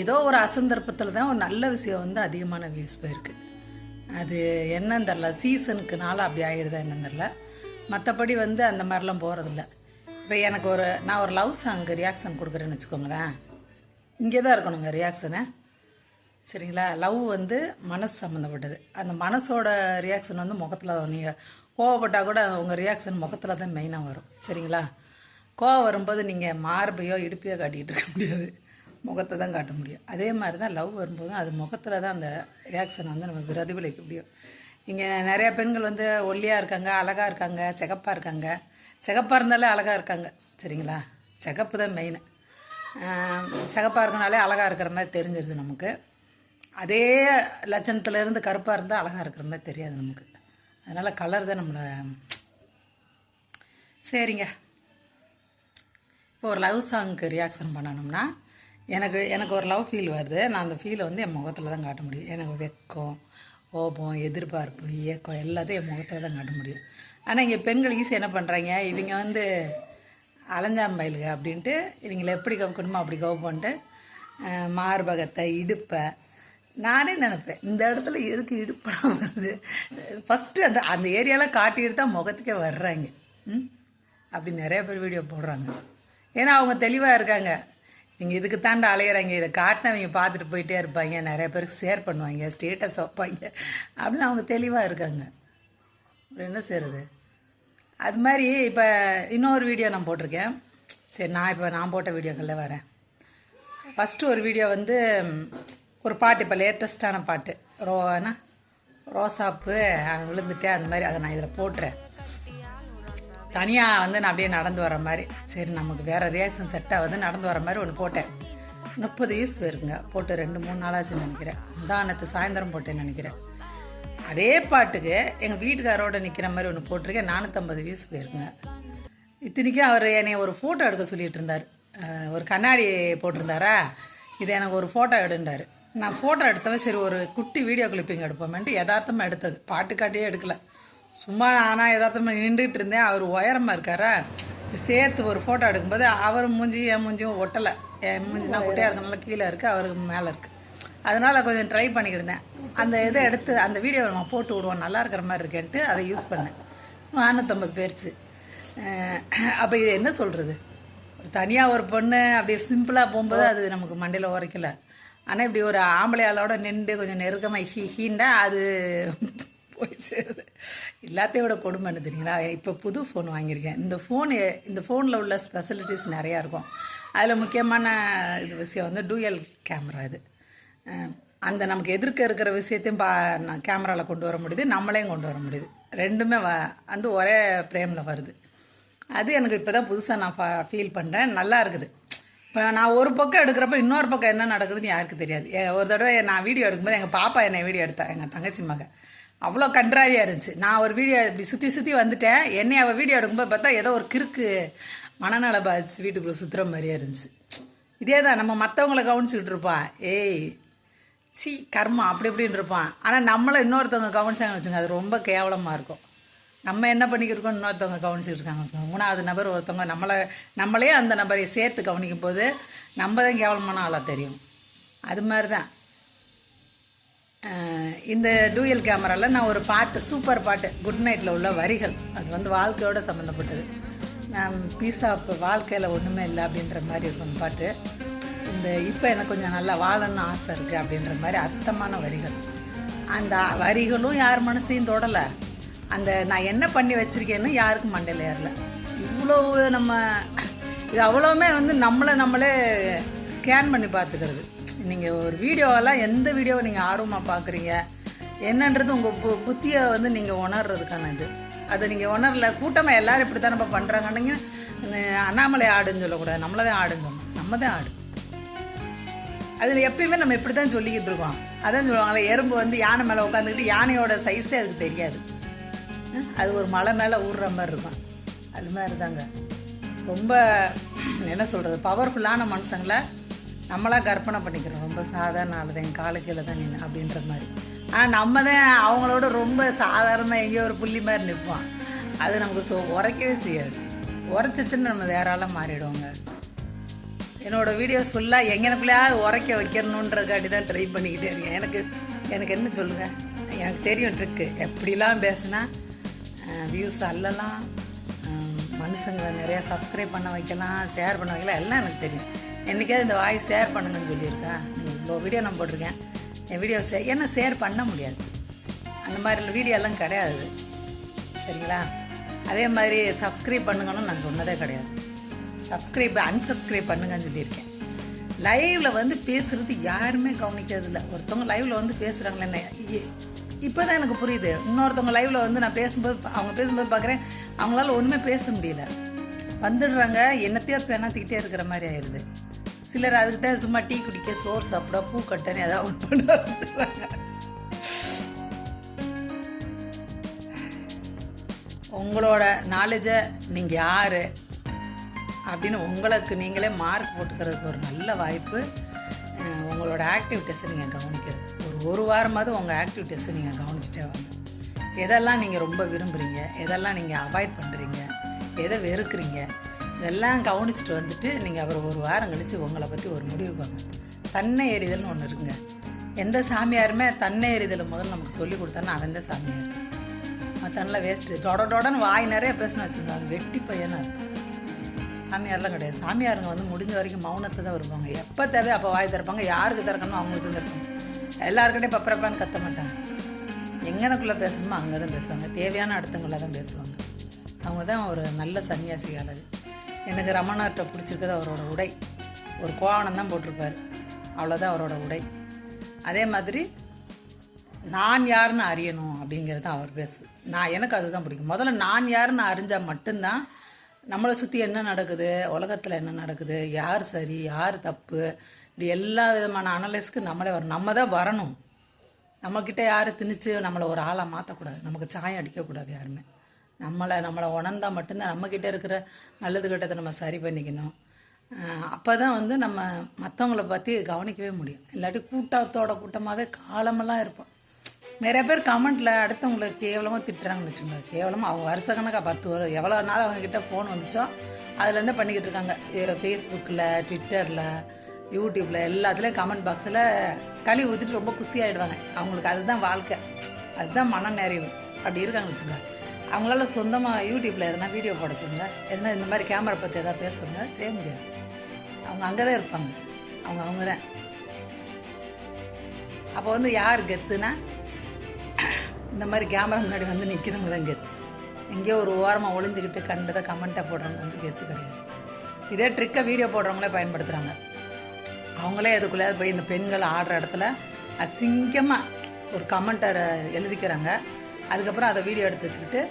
ஏதோ ஒரு அசந்தர்ப்பத்தில் தான் ஒரு நல்ல விஷயம் வந்து அதிகமான வியூஸ் போயிருக்கு. அது என்னன்னு தெரில சீசனுக்குனால அப்படி ஆகிடுதா என்னன்னு தெரில மற்றபடி வந்து அந்த மாதிரிலாம் போகிறதில்ல இப்போ எனக்கு ஒரு நான் ஒரு லவ் சாங்கு ரியாக்ஷன் கொடுக்குறேன்னு வச்சுக்கோங்களேன். இங்கே தான் இருக்கணுங்க ரியாக்ஷனு சரிங்களா? லவ் வந்து மனசு சம்மந்தப்பட்டது அந்த மனசோட ரியாக்ஷன் வந்து முகத்தில் நீங்கள் கோவப்பட்டால் கூட உங்கள் ரியாக்ஷன் முகத்தில் தான் மெயினாக வரும். சரிங்களா? கோவம் வரும்போது நீங்கள் மார்பையோ இடுப்பையோ காட்டிக்கிட்டு இருக்க முடியாது. முகத்தை தான் காட்ட முடியும். அதே மாதிரி தான் லவ் வரும்போதும் அது முகத்தில் தான் அந்த ரியாக்ஷன் வந்து நம்ம பிரதிபலிக்க முடியும். இங்கே நிறையா பெண்கள் வந்து ஒல்லியாக இருக்காங்க அழகாக இருக்காங்க சிகப்பாக இருக்காங்க. சிகப்பாக இருந்தாலே அழகாக இருக்காங்க. சரிங்களா? சிகப்பு தான் மெயின் சிகப்பாக இருக்கனாலே அழகாக இருக்கிற மாதிரி தெரிஞ்சிருது நமக்கு. அதே லட்சணத்துலேருந்து கருப்பாக இருந்தால் அழகாக இருக்கிற மாதிரி தெரியாது நமக்கு. அதனால் கலர் தான் நம்மளை சரிங்க. இப்போ ஒரு லவ் சாங்க்கு ரியாக்ஷன் பண்ணணும்னா எனக்கு எனக்கு ஒரு லவ் ஃபீல் வருது. நான் அந்த ஃபீலை வந்து என் முகத்தில் தான் காட்ட முடியும். எனக்கு வெக்கம் கோபம் எதிர்பார்ப்பு இயக்கம் எல்லாத்தையும் என் முகத்தில் தான் காட்ட முடியும். ஆனால் இங்கே பெண்கள் ஈஸி என்ன பண்ணுறாங்க இவங்க வந்து அலைஞ்சாம்பயிலுங்க அப்படின்ட்டு இவங்களை எப்படி கவுக்கணுமோ அப்படி கவுப்பன்ட்டு மார்பகத்தை இடுப்பை நானே நினப்பேன். இந்த இடத்துல எதுக்கு இடுப்பெல்லாம் வருது? ஃபஸ்ட்டு அந்த அந்த ஏரியாலாம் காட்டிட்டு தான் முகத்துக்கே வர்றாங்க. ம்? அப்படி நிறைய பேர் வீடியோ போடுறாங்க. ஏன்னா அவங்க தெளிவாக இருக்காங்க. நீங்கள் இதுக்கு தாண்டா அலையிறாங்க. இதை காட்டினவங்க பார்த்துட்டு போயிட்டே இருப்பாங்க. நிறைய பேருக்கு ஷேர் பண்ணுவாங்க. ஸ்டேட்டஸ் வைப்பாங்க. அப்படின்னு அவங்க தெளிவாக இருக்காங்க. என்ன செய்கிறது அது மாதிரி இப்போ இன்னொரு வீடியோ நான் போட்டிருக்கேன். சரி நான் இப்போ நான் போட்ட வீடியோக்களில் வரேன். ஃபஸ்ட்டு ஒரு வீடியோ வந்து ஒரு பாட்டு இப்போ லேட்டஸ்ட்டான பாட்டு. ரோ என்ன? ரோசாப்பு விழுந்துட்டேன். அந்த மாதிரி அதை நான் இதில் போட்டுறேன். தனியாக வந்து நான் அப்படியே நடந்து வர மாதிரி. சரி நமக்கு வேறு ரியாக்ஷன் செட் ஆகுது. நடந்து வர மாதிரி ஒன்று போட்டேன். முப்பது யூஸ் போயிருக்குங்க. போட்டு ரெண்டு மூணு நாளாச்சுன்னு நினைக்கிறேன். முந்தானத்து சாயந்தரம் போட்டேன்னு நினைக்கிறேன். அதே பாட்டுக்கு எங்கள் வீட்டுக்காரோட நிற்கிற மாதிரி ஒன்று போட்டிருக்கேன். நானூற்றம்பது வியூஸ் போயிருக்குங்க. இத்தனைக்கும் அவர் என்னை ஒரு ஃபோட்டோ எடுக்க சொல்லிட்டு இருந்தார். ஒரு கண்ணாடி போட்டிருந்தாரா? இது எனக்கு ஒரு ஃபோட்டோ எடுண்டார் நான் ஃபோட்டோ எடுத்தவன் சரி ஒரு குட்டி வீடியோ கிளிப்பிங் எடுப்போமேன்ட்டு யதார்த்தமாக எடுத்தது. பாட்டுக்காட்டியே எடுக்கலை. சும்மா ஆனால் எதார்த்தமாக நின்றுட்டு இருந்தேன். அவர் உயரமாக இருக்காரா? சேர்த்து ஒரு ஃபோட்டோ எடுக்கும்போது அவர் மூஞ்சி என் மூஞ்சியும் ஒட்டலை. என் மூஞ்சி நான் குட்டியாக இருக்கனால கீழே இருக்குது அவருக்கு மேலே இருக்குது அதனால் கொஞ்சம் ட்ரை பண்ணிக்கிட்டேன் அந்த இதை எடுத்து அந்த வீடியோவை நம்ம போட்டு விடுவோம். நல்லா இருக்கிற மாதிரி இருக்கேன்ட்டு அதை யூஸ் பண்ணேன். நானூற்றம்பது பேர்ச்சு அப்போ இது என்ன சொல்கிறது ஒரு தனியாக ஒரு பொண்ணு அப்படியே சிம்பிளாக போகும்போது அது நமக்கு மண்டையில் உரைக்கல. ஆனால் இப்படி ஒரு ஆம்பளையாளோட நின்று கொஞ்சம் நெருக்கமாக ஹீ ஹீண்டா அது போய் சேருது எல்லாத்தையும் விட கொடுமை என்ன தெரியுங்களா? இப்போ புது ஃபோன் வாங்கியிருக்கேன். இந்த ஃபோன் இந்த ஃபோனில் உள்ள ஸ்பெசிலிட்டிஸ் நிறையா இருக்கும். அதில் முக்கியமான இது விஷயம் வந்து டூயல் கேமரா இது. அந்த நமக்கு எதிர்க்க இருக்கிற விஷயத்தையும் பா கேமராவில் கொண்டு வர முடியுது. நம்மளையும் கொண்டு வர முடியுது. ரெண்டுமே வ வந்து ஒரே ஃப்ரேமில் வருது. அது எனக்கு இப்போ தான் புதுசாக நான் ஃபீல் பண்ணுறேன் நல்லா இருக்குது. இப்போ நான் ஒரு பக்கம் எடுக்கிறப்ப இன்னொரு பக்கம் என்ன நடக்குதுன்னு யாருக்கு தெரியாது. ஏ- ஒரு தடவை நான் வீடியோ எடுக்கும்போது எங்கள் பாப்பா என்னை வீடியோ எடுத்தா எங்கள் தங்கச்சி மகன் அவ்வளோ கன்றாவியாக இருந்துச்சு. நான் ஒரு வீடியோ இப்படி சுற்றி சுற்றி வந்துட்டேன். என்னை அவள் வீடியோ எடுக்கும்போது பார்த்தா ஏதோ ஒரு கிறுக்கு மனநல பாதிச்சு வீட்டுக்குள்ளே சுற்றுற மாதிரியே இருந்துச்சு. இதே தான் நம்ம மற்றவங்கள கவனிச்சுக்கிட்டு இருப்பான் ஏய் சி கர்மா அப்படி இப்படின்னு இருப்பான். ஆனால் நம்மளை இன்னொருத்தவங்க கவனிச்சாங்கன்னு வச்சுங்க அது ரொம்ப கேவலமாக இருக்கும். நம்ம என்ன பண்ணிக்கிருக்கோம் இன்னொருத்தவங்க கவனிச்சுட்டு இருக்காங்க மூணாவது நபர் ஒருத்தவங்க நம்மளை நம்மளே அந்த நபரை சேர்த்து கவனிக்கும் போது நம்ம தான் கேவலமான ஆளாக தெரியும். அது மாதிரி தான் இந்த டூயல் கேமராவில் நான் ஒரு பாட்டு சூப்பர் பாட்டு குட் நைட்டில் உள்ள வரிகள் அது வந்து வாழ்க்கையோட சம்மந்தப்பட்டது நான் பீஸா இப்போ வாழ்க்கையில் ஒன்றுமே இல்லை அப்படின்ற மாதிரி இருக்கும் அந்த பாட்டு. இந்த இப்போ எனக்கு கொஞ்சம் நல்லா வாழணும்னு ஆசை இருக்குது அப்படின்ற மாதிரி அர்த்தமான வரிகள். அந்த வரிகளும் யார் மனசையும் தொடலை. அந்த நான் என்ன பண்ணி வச்சுருக்கேன்னு யாருக்கும் மண்டையில் ஏறல. இவ்வளோ நம்ம இது அவ்வளோவுமே வந்து நம்மளை நம்மளே ஸ்கேன் பண்ணி பார்த்துக்கிறது. நீங்கள் ஒரு வீடியோவெல்லாம் எந்த வீடியோவை நீங்கள் ஆர்வமாக பார்க்குறீங்க என்னன்றது உங்கள் பு புத்தியை வந்து நீங்கள் உணர்றதுக்கான இது. அதை நீங்கள் உணரல கூட்டமாக எல்லாரும் இப்படி தான் நம்ம பண்ணுறாங்கன்னீங்க அண்ணாமலை ஆடுன்னு சொல்லக்கூடாது. நம்மளை தான் ஆடுங்க. நம்ம தான் ஆடு. அதில் எப்பயுமே நம்ம இப்படி தான் சொல்லிக்கிட்டு இருக்கோம். அதான் சொல்லுவாங்களே எறும்பு வந்து யானை மேலே உட்காந்துக்கிட்டு யானையோட சைஸே அதுக்கு தெரியாது. அது ஒரு மலை மேலே ஊடுற மாதிரி இருக்கும். அது மாதிரி தாங்க ரொம்ப என்ன சொல்கிறது பவர்ஃபுல்லான மனுஷங்களை நம்மளாக கற்பனை பண்ணிக்கிறோம். ரொம்ப சாதாரண ஆள் தான் என் காலு கீழே தான் நின்று அப்படின்ற மாதிரி. ஆனால் நம்ம தான் அவங்களோட ரொம்ப சாதாரணமாக எங்கேயோ ஒரு புள்ளி மாதிரி நிற்போம் அது நமக்கு சோ உரைக்கவே செய்யாது. உரைச்சிச்சுன்னு நம்ம வேற ஆளாக மாறிடுவோங்க. என்னோட வீடியோஸ் ஃபுல்லாக எங்கனக்குள்ளேயாவது உரைக்க வைக்கணுன்றதுக்காட்டி தான் ட்ரை பண்ணிக்கிட்டே இருக்கேன். எனக்கு எனக்கு என்ன சொல்லுங்கள் எனக்கு தெரியும் ட்ரிக்கு எப்படிலாம் பேசுனா வியூஸ் அல்லலாம் மனுஷங்களை நிறையா சப்ஸ்கிரைப் பண்ண வைக்கலாம் ஷேர் பண்ண வைக்கலாம் எல்லாம் எனக்கு தெரியும். என்றைக்காவது இந்த வாய் ஷேர் பண்ணுங்கன்னு சொல்லியிருக்கேன் இவ்வளோ வீடியோ நான் போட்டிருக்கேன். என் வீடியோ ஷேர் ஏன்னா ஷேர் பண்ண முடியாது. அந்த மாதிரி வீடியோலாம் கிடையாது. சரிங்களா? அதே மாதிரி சப்ஸ்கிரைப் பண்ணுங்கன்னு நான் சொன்னதே கிடையாது. சப்ஸ்கிரைப் அன்சப்ஸ்கிரைப் பண்ணுங்கன்னு சொல்லியிருக்கேன். லைவில் வந்து பேசுகிறது யாருமே கவனிக்கிறது இல்லை. ஒருத்தவங்க லைவில் வந்து பேசுகிறாங்களே என்ன? இப்போ தான் எனக்கு புரியுது. இன்னொருத்தவங்க லைவில் வந்து நான் பேசும்போது அவங்க பேசும்போது பார்க்குறேன் அவங்களால ஒன்றுமே பேச முடியல. வந்துடுறாங்க. என்னத்தையோ பெணாத்திக்கிட்டே இருக்கிற மாதிரி ஆயிடுது சிலர் அதுக்கு தான் சும்மா டீ குடிக்க சோறு சாப்பிட பூ கட்டன்னு ஏதாவது ஒன்று பண்ண ஆரம்பிச்சிடுறாங்க உங்களோட நாலேஜை நீங்கள் யார்? அப்படின்னு உங்களுக்கு நீங்களே மார்க் போட்டுக்கிறதுக்கு ஒரு நல்ல வாய்ப்பு. உங்களோட ஆக்டிவிட்டீஸை நீங்கள் கவனிக்கிறது ஒரு ஒரு வாரமாவது உங்கள் ஆக்டிவிட்டீஸை நீங்கள் கவனிச்சிட்டே வாங்க. எதெல்லாம் நீங்கள் ரொம்ப விரும்புகிறீங்க எதெல்லாம் நீங்கள் அவாய்ட் பண்ணுறீங்க எதை வெறுக்கிறீங்க? இதெல்லாம் கவனிச்சுட்டு வந்துட்டு நீங்கள் அப்புறம் ஒரு வாரம் கழித்து உங்களை பற்றி ஒரு முடிவு வாங்க தன்னை எறிதல்னு ஒன்று இருக்குங்க. எந்த சாமியாருமே தன்னை எறிதலை முதல்ல நமக்கு சொல்லி கொடுத்தான்னா அவன் தான் சாமியார்? மற்றெல்லாம் வேஸ்ட்டு டொட டொடன்னு வாய் நிறைய பேசணும் வச்சுருந்தாங்க வெட்டி பையனாக அர்த்தம் சாமியார்லாம் கிடையாது. சாமியாருங்க வந்து முடிஞ்ச வரைக்கும் மௌனத்தை தான் வருவாங்க. எப்போ தேவை அப்போ வாய் திறப்பாங்க. யாருக்கு திறக்கணும் அவங்களுக்கு தான் எல்லாருக்கிட்டையும் பப்பரப்பான்னு கத்த மாட்டாங்க. எங்கனக்குள்ளே பேசணுமோ அங்கே தான் பேசுவாங்க. தேவையான அடுத்தவங்கள தான் பேசுவாங்க. அவங்க தான் ஒரு நல்ல சன்னியாசிகாலர் எனக்கு ரமணார்கிட்ட பிடிச்சிருக்கிறது அவரோட உடை. ஒரு கோவணம் தான் போட்டிருப்பார். அவ்வளோதான் அவரோட உடை. அதே மாதிரி நான் யாருன்னு அறியணும் அப்படிங்கிறது அவர் பேசு. நான் எனக்கு அதுதான் பிடிக்கும். முதல்ல நான் யாருன்னு அறிஞ்சால் மட்டும்தான் நம்மளை சுற்றி என்ன நடக்குது உலகத்தில் என்ன நடக்குது யார் சரி யார் தப்பு இப்படி எல்லா விதமான அனலைஸ்க்கு நம்மளே வரணும் நம்ம தான் வரணும். நம்மக்கிட்ட யார் திணிச்சு நம்மளை ஒரு ஆளாக மாற்றக்கூடாது நமக்கு சாயம் அடிக்கக்கூடாது யாருமே. நம்மளை நம்மளை உணர்ந்தால் மட்டும்தான் நம்மக்கிட்ட இருக்கிற நல்லது கெட்டதை நம்ம சரி பண்ணிக்கணும். அப்போ தான் வந்து நம்ம மற்றவங்கள பற்றி கவனிக்கவே முடியும். இல்லாட்டி கூட்டத்தோட கூட்டமாகவே காலமெல்லாம் இருப்போம். நிறைய பேர் கமெண்ட்டில் அடுத்தவங்களை கேவலமாக திட்டுறாங்கன்னு வச்சுக்கோங்க. கேவலமாக அவங்க வருஷ கணக்காக பத்து வரும் எவ்வளோ நாள் அவங்கக்கிட்ட ஃபோன் வந்துச்சோ அதுலேருந்து பண்ணிக்கிட்டு இருக்காங்க. ஃபேஸ்புக்கில் ட்விட்டரில் யூடியூப்பில் எல்லாத்துலேயும் கமெண்ட் பாக்ஸில் களி ஊற்றிட்டு ரொம்ப குஷியாயிடுவாங்க. அவங்களுக்கு அதுதான் வாழ்க்கை. அதுதான் மன நிறைவு அப்படி இருக்காங்க வச்சுக்கோங்க. அவங்களால சொந்தமாக யூடியூப்பில் எதனா வீடியோ போட சொல்லுங்க எதனா இந்த மாதிரி கேமரா பற்றி எதாவது பேச சொல்லுங்க. செய்ய முடியாது. அவங்க அங்கே தான் இருப்பாங்க. அவங்க அவங்க தான் அப்போ வந்து யார் கெத்துனா இந்த மாதிரி கேமரா முன்னாடி வந்து நிற்கிறவங்க தான் கெத்து. எங்கேயோ ஒரு ஓரமாக ஒளிஞ்சுக்கிட்டு கண்டதை கமெண்ட்டாக போடுறவங்க வந்து கெத்து கிடையாது. இதே ட்ரிக்கை வீடியோ போடுறவங்களே பயன்படுத்துகிறாங்க அவங்களே அதுக்குள்ளே போய் இந்த பெண்கள் ஆடுற இடத்துல அசிங்கமாக ஒரு கமெண்ட்டை எழுதிக்கிறாங்க. அதுக்கப்புறம் அதை வீடியோ எடுத்து வச்சுக்கிட்டு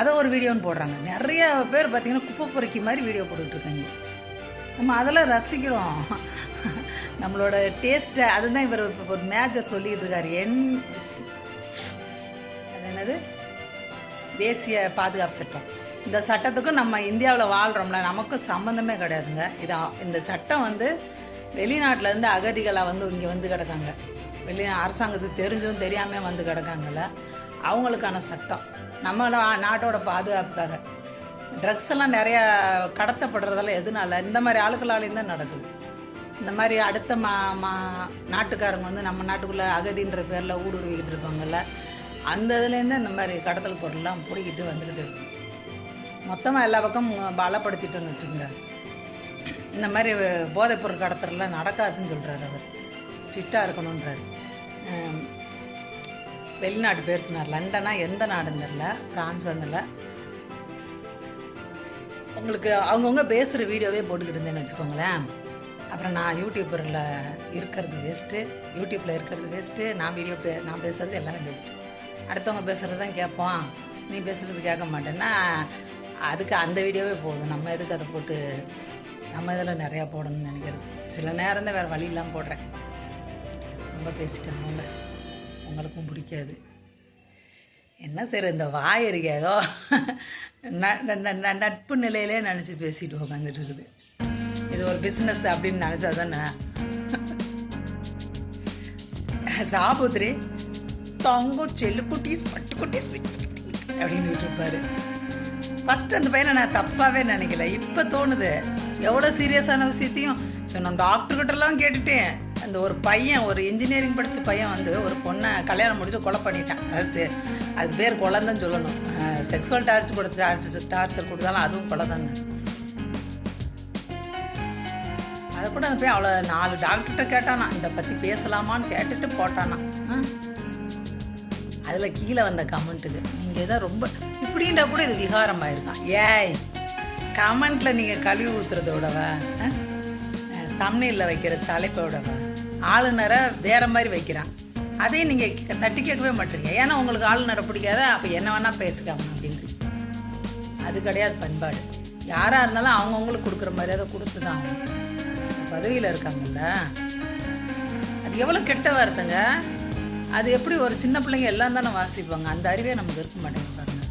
அதை ஒரு வீடியோன்னு போடுறாங்க. நிறைய பேர் பார்த்தீங்கன்னா குப்பை பொறுக்கி மாதிரி வீடியோ போட்டுட்ருக்காங்க நம்ம அதெல்லாம் ரசிக்கிறோம். நம்மளோட டேஸ்ட்டை அதுதான் இவர் இப்போ ஒரு மேஜர் சொல்லிட்டு இருக்காரு. என் அது என்னது? தேசிய பாதுகாப்பு சட்டம். இந்த சட்டத்துக்கும் நம்ம இந்தியாவில் வாழ்கிறோம்ல நமக்கும் சம்மந்தமே கிடையாதுங்க. இதா இந்த சட்டம் வந்து வெளிநாட்டிலேருந்து அகதிகளாக வந்து இங்கே வந்து கிடக்காங்க. வெளி அரசாங்கத்துக்கு தெரிஞ்சும் தெரியாமல் வந்து கிடக்காங்கல்ல. அவங்களுக்கான சட்டம். நம்ம நாட்டோட பாதுகாப்புக்காக. ட்ரக்ஸ் எல்லாம் நிறையா கடத்தப்படுறதெல்லாம் எதுனால? இந்த மாதிரி ஆளுக்களாலேயும் தான் நடக்குது. இந்த மாதிரி அடுத்த மா மா நாட்டுக்காரங்க வந்து நம்ம நாட்டுக்குள்ளே அகதின்ற பேரில் ஊடுருவிக்கிட்டு இருப்பாங்கல்ல அந்த இதுலேருந்து இந்த மாதிரி கடத்தல் பொருள்லாம் போய்கிட்டு வந்துக்கிட்டு இருக்கு. மொத்தமாக எல்லா பக்கமும் பலப்படுத்திட்டோன்னு வச்சுக்கோங்க. இந்த மாதிரி போதைப்பொருள் கடத்தலாம் நடக்காதுன்னு சொல்கிறாரு அவர். ஸ்ட்ரிக்டாக இருக்கணுன்றாரு வெளிநாட்டு பேர் சொன்னார். லண்டனா எந்த நாடுன்னு தெரில ஃப்ரான்ஸ் அதில் உங்களுக்கு அவங்கவுங்க பேசுகிற வீடியோவே போட்டுக்கிட்டு இருந்தேன்னு வச்சுக்கோங்களேன். அப்புறம் நான் யூடியூப்பரில் இருக்கிறது வேஸ்ட்டு யூடியூப்பில் இருக்கிறது வேஸ்ட்டு நான் வீடியோ பே நான் பேசுகிறது எல்லாமே வேஸ்ட்டு அடுத்தவங்க பேசுகிறது தான் கேட்போம். நீ பேசுகிறது கேட்க மாட்டேன்னா அதுக்கு அந்த வீடியோவே போதும். நம்ம எதுக்கு அதை போட்டு நம்ம இதில் நிறையா போடணும்னு நினைக்கிறது. சில நேரம் தான் வேறு வழி இல்லாமல் போடுறேன். ரொம்ப பேசிட்டேன் போங்க உங்களுக்கும் பிடிக்காது. என்ன சார் இந்த வாய் இருக்கு? ஏதோ ந- ந- நட்பு நிலையிலே நினச்சி பேசிட்டு உட்காந்துட்டு இருக்குது. இது ஒரு பிஸ்னஸ் அப்படின்னு நினச்சா தானே? சாபுத்ரி தங்கம் செல்லுக்குட்டீஸ் பட்டுக்குட்டீஸ் அப்படின்னு இருப்பாரு. ஃபஸ்ட் அந்த பையனை நான் தப்பாவே நினைக்கல. இப்போ தோணுது. எவ்வளோ சீரியஸான விஷயத்தையும் ஸோ நான் டாக்டர்கிட்டலாம் கேட்டுட்டேன். அந்த ஒரு பையன் ஒரு இன்ஜினியரிங் படித்த பையன் வந்து ஒரு பொண்ணை கல்யாணம் முடிச்சு கொலை பண்ணிட்டான். அது அது பேர் குழந்தைன்னு சொல்லணும். செக்ஸுவல் டார்ச்சர் கொடுத்து டார்ச்சர் டார்ச்சர் கொடுத்தாலும் அதுவும் கொலை தானே. அதை கூட அந்த போய் அவ்வளோ நாலு டாக்டர்கிட்ட கேட்டானா. இதை பற்றி பேசலாமான்னு கேட்டுட்டு போட்டானா. அதில் கீழே வந்த கமெண்ட்டுக்கு நீங்கள் தான் ரொம்ப இப்படின்றா கூட இது விகாரம் ஆயிருக்கான் ஏய் கமெண்ட்டில் நீங்கள் கழுவி ஊற்றுறத விடவா தமிழில் வைக்கிற தலைப்போடவ? ஆளுநரை வேற மாதிரி வைக்கிறான். அதையும் நீங்கள் தட்டி கேட்கவே மாட்டீங்க. ஏன்னா உங்களுக்கு ஆளுநரை பிடிக்காத அப்போ என்ன வேணால் பேசிக்காம அப்படின்னு. அது கிடையாது பண்பாடு. யாராக இருந்தாலும் அவங்கவுங்களுக்கு கொடுக்குற மரியாதை கொடுத்து தான் பதவியில் இருக்காங்கல்ல? அது எவ்வளோ கெட்ட வார்த்தைங்க. அது எப்படி ஒரு சின்ன பிள்ளைங்க எல்லாம் தானே வாசிப்பாங்க. அந்த அறிவே நமக்கு இருக்க மாட்டேங்குது பாருங்க.